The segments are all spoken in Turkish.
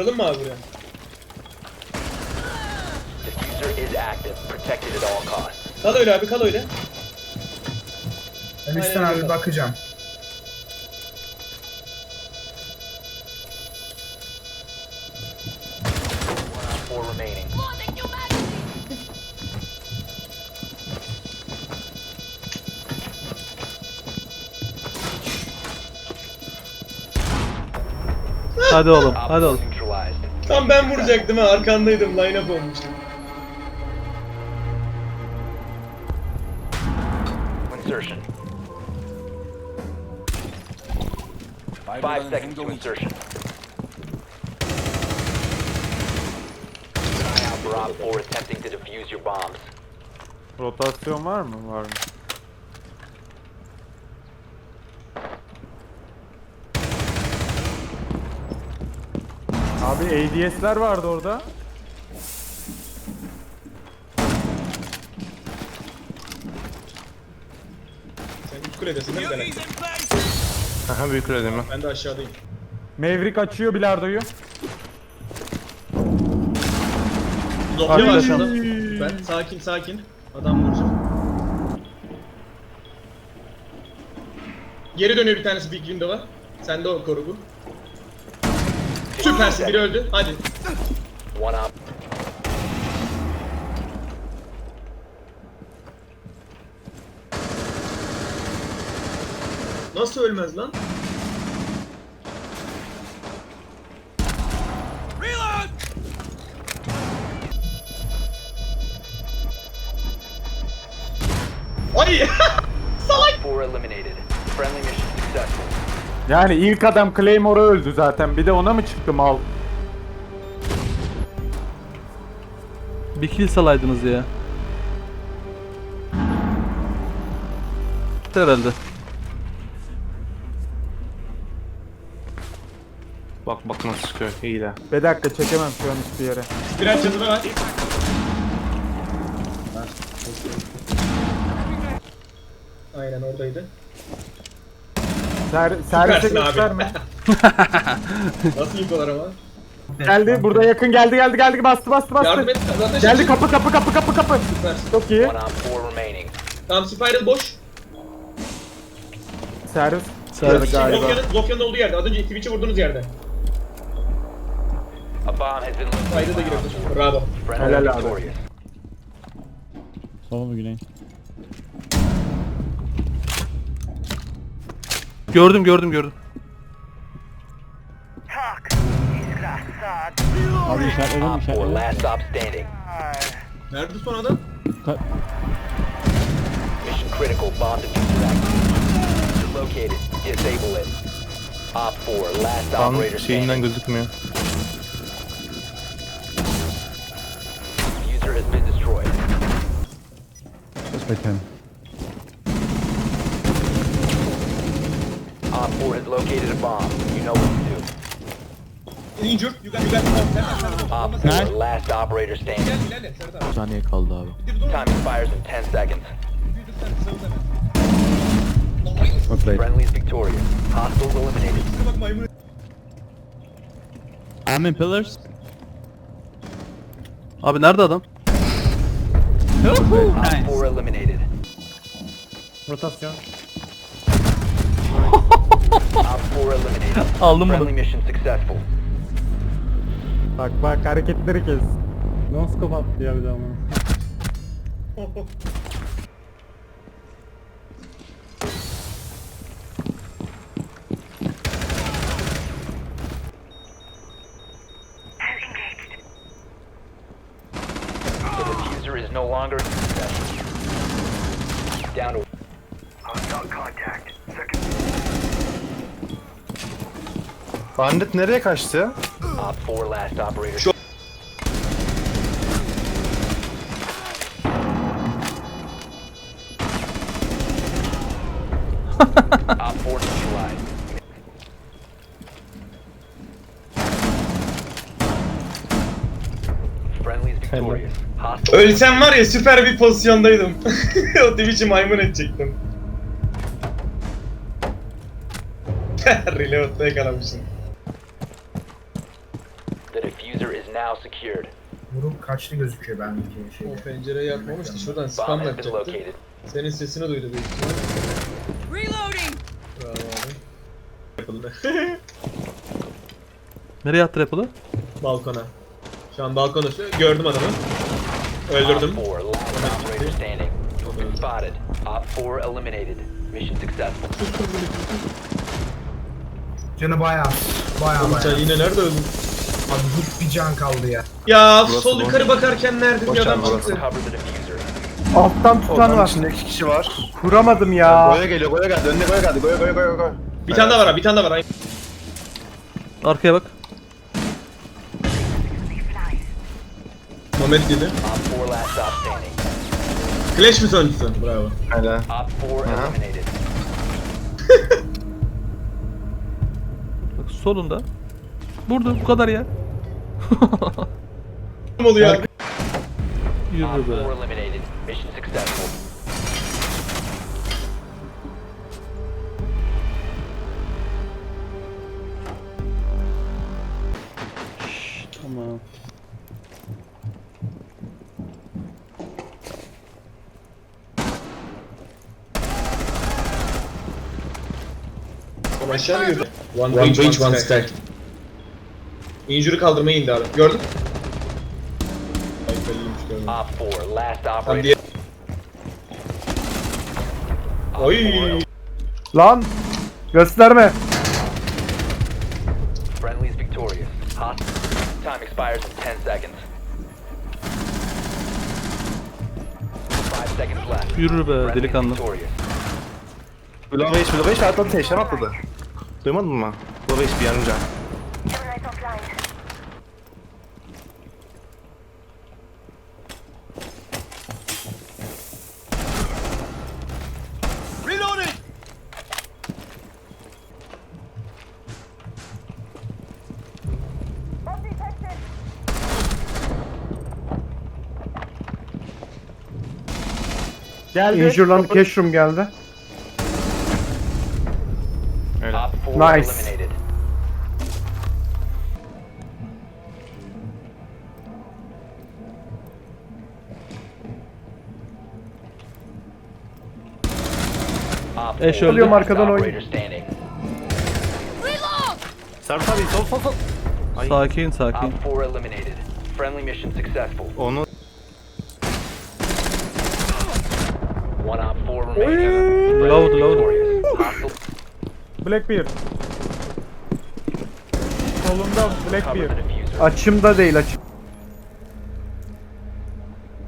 Vuralım mı abi buraya? Diffuser is active, protected at all costs. Kal öyle abi kal öyle. Ben üstten abi öyle. bakacağım. Four remaining. Hadi oğlum, hadi oğlum. Tam ben vuracaktım ha arkandaydım line up olmuştum. Insertion. Five seconds to insertion. Eye out for Op 4 attempting to defuse your bombs. Rotasyon var mı? Var mı? Abi ADS'ler vardı orada. Sen üst kuledesin değil mi Beren? Aha büyük öyle mi? Ben de aşağıdayım. Maverick açıyor bilardoyu. Zofia var Ay. şurada. Ben sakin sakin. Adam vuracağım. Geri dönüyor bir tanesi Big Window'a. Sen de o koru bu. Süpersin biri öldü. Hadi. One op. Nasıl ölmez lan? Ay! Salak! 4 eliminated. Friendly mission successful. Yani ilk adam Claymore'a öldü zaten. Bir de ona mı çıktı mal? Bir kill salaydınız ya. Herhalde. Bak bak nasıl çıkıyor. İyi de. Bir dakika çekemem şu an hiçbir yere. Biraz çatıda var. Aynen oradaydı. Ser, servise Süpersin abi. gösterme. Nasıl infolar ama? geldi burada yakın geldi geldi geldi bastı bastı bastı. Yardım et. Zaten Geldi kapı kapı kapı kapı kapı. Süpersin. Çok iyi. One op 4 remaining. Tamam Spiral boş. Servis. Servis. galiba. Zofya'nın, Zofya'nın olduğu yerde. Az önce Twitch'i vurduğunuz yerde. A bomb has been located. Kayda da Op girebilir. 4. Bravo. Friendly Helal abi. victorious. Sol mu güney? Gördüm gördüm gördüm. Abi işaretledim Op 4 işaretledim. last stop standing. Nerede son adam? Ka- Mission critical bomb diffuser active. Located. Disable it. Op 4 last Tam operator şeyinden standing. gözükmüyor. Diffuser has been destroyed. Just by 10. Op 4 has located a bomb. You know what to do. Injured. You got, you got. Op 4 Nice. last operator standing. Gel ilerle Serdar. Saniye kaldı abi. Time expires in 10 seconds. Right. Friendly's victorious. Hostiles eliminated. Bak maymun. I'm in pillars. Abi nerede adam? Op 4 eliminated. Rotasyon. Aldım bunu. Friendly mission successful. Bak bak hareketleri kes. Non-scope attı ya bir daha bana. The diffuser is no longer in possession. Down to Bandit nereye kaçtı? Op 4 last operator. Şu- Op 4 neutralized. Friendly's victorious. Hostile Ölsem var ya süper bir pozisyondaydım. o Twitch'i maymun edecektim. Reload'da yakalamışsın. The diffuser is now secured. Vurup kaçtı gözüküyor bendeki şey. O pencereyi yapmamış ki şuradan spam yapacaktı. located. Senin sesini duydu büyük ihtimal. Reloading! Bravo abi. Yapıldı. Nereye attı Apple'ı? Balkona. Şu an balkona gördüm adamı. Öldürdüm. Op 4, last operator standing. You've been spotted. Op 4 eliminated. Mission successful. Canı bayağı bayağı bayağı. yine nerede öldün? Abi hıp bir can kaldı ya. Ya Burası sol yukarı bakarken nerede bir Boş adam çıktı. Alttan tutan Odanın var. içinde iki kişi var. Kuramadım ya. Goya geliyor, Goya geldi. Önüne Goya geldi. Goya, Goya, Goya, Goya. Bir tane daha var abi, bir tane daha var. Ay- Arkaya bak. Mehmet dedi. Op 4 last stop standing. Clash mi sonuncusu? Bravo. Op. 4 Aha. eliminated. Bak solunda. Burada bu kadar ya. Ne oluyor abi? Op Yürü 4 be. eliminated. Mission successful. Tamam. Ama aşağı mı girdi? One, range, one stack. Injury kaldırmaya indi abi. Gördün? Ay belliymiş gördüm. Op 4 last Tam operator. diye. Op Oy. 4 Lan gösterme. Friendly's victorious. Hostile. Time expires in 10 seconds. 5 seconds left. Yürü be Friendly's delikanlı. victorious. Blue Base, Blue Base atladı. Teşen atladı. Duymadın mı? Blue Base bir yanınca. Geldi. Injure'lan Cashroom geldi. Öyle. Op 4 Nice. eliminated. Op Eş 4 öldü. last arkadan oyun. operator standing. Abi sol sol sol. Sakin sakin. Op 4 eliminated. Friendly mission successful. Onu One op 4 remaining. Load, load. Blackbeard. Solunda Blackbeard. Açımda değil açım.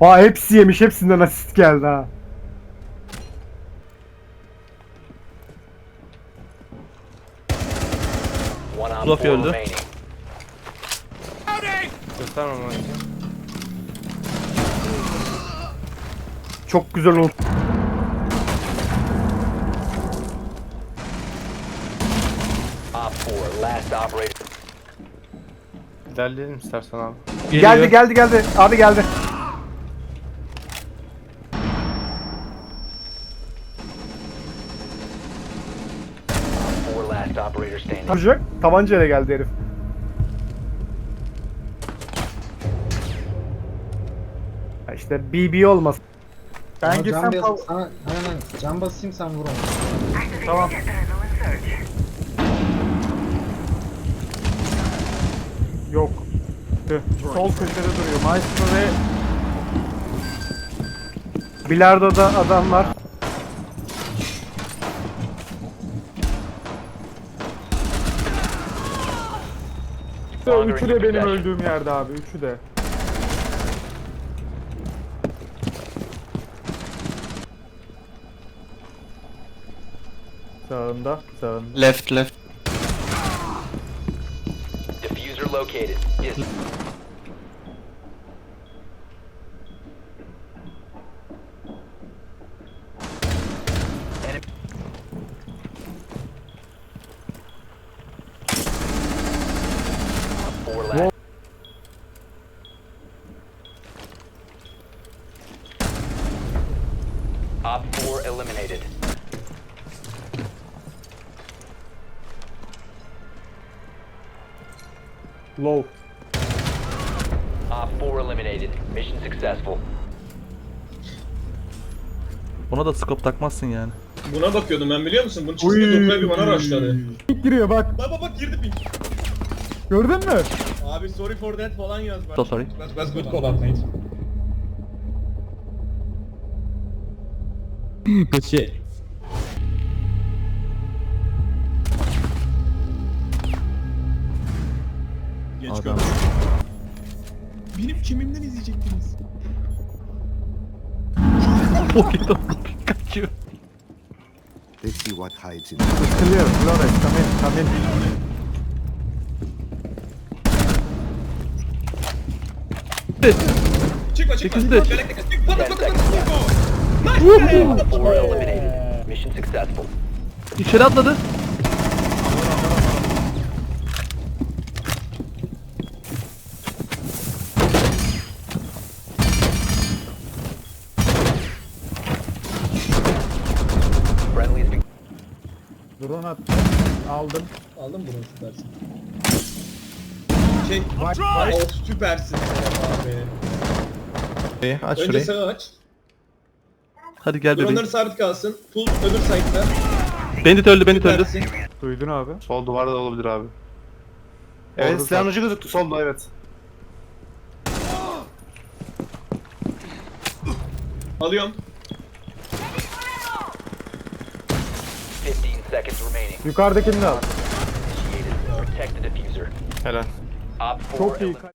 Ha hepsi yemiş hepsinden asist geldi ha. 4 öldü. göstermem lazım. Çok güzel oldu. Op 4 last operator. İlerleyelim istersen abi. Geliyor. Geldi geldi geldi. Abi geldi. Four last operator standing. Vuracak. Tabancayla geldi herif. Ya İşte BB olmaz. Ben Ama bas, tav- sana hemen can basayım sen vur onu. Tamam. Yok. Sol köşede duruyor. Maestro ve Bilardo'da adam var. Üçü de benim öldüğüm yerde abi. Üçü de. Sağında, sağında. Left, left. Located. Dis- Enemy- Four last. Op 4 eliminated. Low. Op 4 eliminated. Mission successful. Buna da scope takmazsın yani. Buna bakıyordum ben biliyor musun? Bunun çizgi dokuna bir bana rushladı. Pink giriyor bak. Bak bak bak girdi pink. Gördün mü? Abi sorry for that falan yaz bak. So sorry. That's, that's good call out mate. Good shit. Adam. Benim kimimden izleyecektiniz? Oyun kaçıyor. They see what hides in Clear. Flores. Come in. Come in. Çıkma çıkma. Çekildi. Galactica çık. Patla 10 patla patla. Nice. Op 4 eliminated. Mission successful. İçeri atladı. Friendlies be- Drone attı. Aldım. Aldın mı bunu süpersin. Şey, of süpersin Serap abi. İyi aç Önce şurayı. sağı aç. Hadi gel Dronları bebeğim. sabit kalsın. Pull öbür side'da. Bandit öldü, Bandit öldü. Süpersin. Duydun abi. Sol duvarda da olabilir abi. Evet Orada silahın ucu gözüktü solda evet. Alıyorum. Seconds remaining. Yukarıdakini de al. Initiated. Protect the diffuser. Helal. Op 4 Çok iyi.